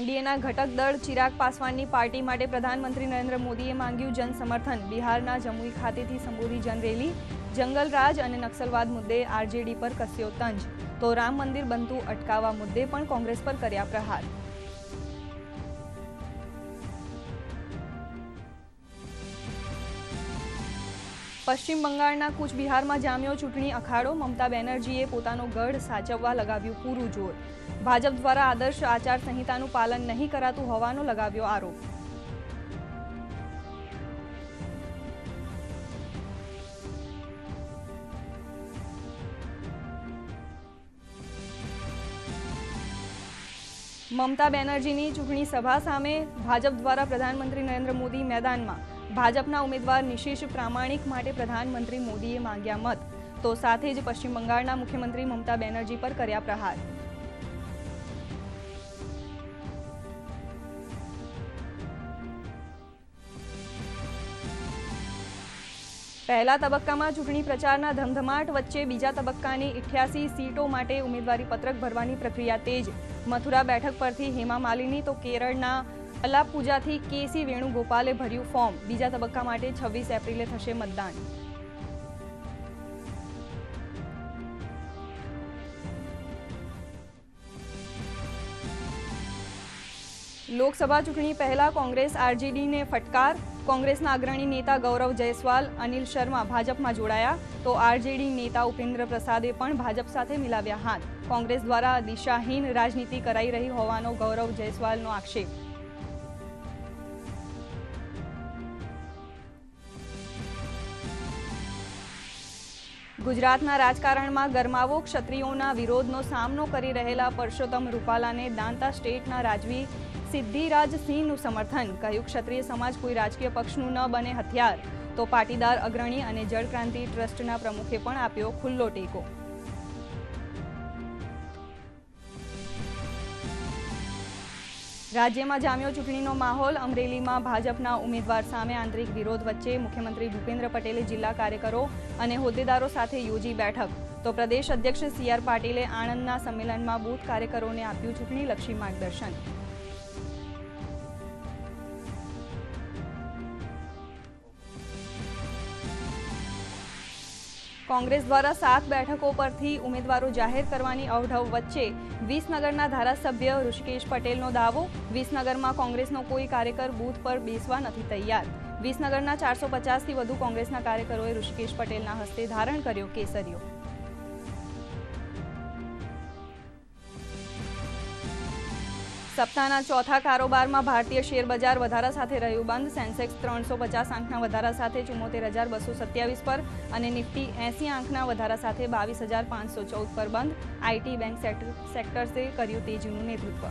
એનડીએના ઘટક દળ ચિરાગ પાસવાનની પાર્ટી માટે પ્રધાનમંત્રી નરેન્દ્ર મોદીએ માંગ્યું જનસમર્થન. બિહારના જમુઈ ખાતેથી સંબોધી જનરેલી, જંગલરાજ અને નક્સલવાદ મુદ્દે આરજેડી પર કસ્યો તંજ. તો રામ મંદિર બનતું અટકાવવા મુદ્દે પણ કોંગ્રેસ પર કર્યા પ્રહાર. પશ્ચિમ બંગાળના કૂચબિહારમાં જામ્યો ચૂંટણી અખાડો. મમતા બેનર્જીએ પોતાનો ગઢ સાચવવા લગાવ્યું પૂરું જોર ભાજપ દ્વારા આદર્શ આચાર સંહિતાનું પાલન નહીં કરાતું હોવાનો લગાવ્યો આરોપ. મમતા બેનર્જીની ચૂંટણી સભા સામે ભાજપ દ્વારા પ્રધાનમંત્રી નરેન્દ્ર મોદી મેદાનમાં ભાજપના ઉમેદવાર નિશેષ પ્રામાણિક માટે પ્રધાનમંત્રી મોદીએ માંગ્યા મત. તો સાથે જ પશ્ચિમ બંગાળના મુખ્યમંત્રી મમતા બેનર્જી પર કર્યા પ્રહાર. પહેલા તબક્કામાં ચૂંટણી પ્રચારના ધમધમાટ વચ્ચે બીજા તબક્કાની ઇઠ્યાસી સીટો માટે ઉમેદવારી પત્રક ભરવાની પ્રક્રિયા તેજ. મથુરા બેઠક પરથી હેમા માલિની તો કેરળના અલાપુજાથી કેસી વેણુગોપાલે ભર્યું ફોર્મ. બીજા તબક્કા માટે છવ્વીસ એપ્રિલે થશે મતદાન. લોકસભા ચૂંટણી પહેલા કોંગ્રેસ આરજેડીને ફટકાર. કોંગ્રેસના અગ્રણી નેતા ગૌરવ જયસ્વાલ, અનિલ શર્મા ભાજપમાં જોડાયા તો આરજેડી નેતા ઉપેન્દ્ર પ્રસાદે પણ ભાજપ સાથે મિલાવ્યા હાથ. કોંગ્રેસ દ્વારા દિશાહીન રાજનીતિ કરાઈ રહી હોવાનો ગૌરવ જયસ્વાલનો આક્ષેપ. ગુજરાતના રાજકારણમાં ગરમાવો ક્ષત્રિયોના વિરોધનો સામનો કરી રહેલા પરસોત્તમ રૂપાલાને દાંતા સ્ટેટના રાજવી સિદ્ધિરાજ સિંહનું સમર્થન, કહ્યું, ક્ષત્રિય સમાજ કોઈ રાજકીય પક્ષનું ન બને હથિયાર. તો પાટીદાર અગ્રણી અને જળક્રાંતિ ટ્રસ્ટના પ્રમુખે પણ આપ્યો ખુલ્લો ટેકો. રાજ્યમાં જામ્યો ચૂંટણીનો માહોલ, અમરેલીમાં ભાજપના ઉમેદવાર સામે આંતરિક વિરોધ વચ્ચે મુખ્યમંત્રી ભૂપેન્દ્ર પટેલે જિલ્લા કાર્યકરો અને હોદ્દેદારો સાથે યોજી બેઠક. તો પ્રદેશ અધ્યક્ષ સી આર પાટીલે આણંદના સંમેલનમાં બૂથ કાર્યકરોને આપ્યું ચૂંટણીલક્ષી માર્ગદર્શન. કોંગ્રેસ દ્વારા સાત બેઠકો પરથી ઉમેદવારો જાહેર કરવાની અવઢવ વચ્ચે વિસનગરના ધારાસભ્ય ઋષિકેશ પટેલનો દાવો. વિસનગરમાં કોંગ્રેસનો કોઈ કાર્યકર બૂથ પર બેસવા નથી તૈયાર. વિસનગરના ચારસો પચાસથી વધુ કોંગ્રેસના કાર્યકરોએ ઋષિકેશ પટેલના હસ્તે ધારણ કર્યો કેસરીયો સપ્તાહના ચોથા કારોબારમાં ભારતીય શેર બજાર વધારા સાથે રહ્યું બંધ. સેન્સેક્સ ત્રણસો પચાસ આંકના વધારા સાથે ચુમ્મોતેર હજાર બસો સત્યાવીસ પર અને નિફ્ટી એંસી આંકના વધારા સાથે બાવીસ હજાર પાંચસો ચૌદ પર બંધ. આઈટી બેંક સેક્ટર્સે કર્યું તેજીનું નેતૃત્વ.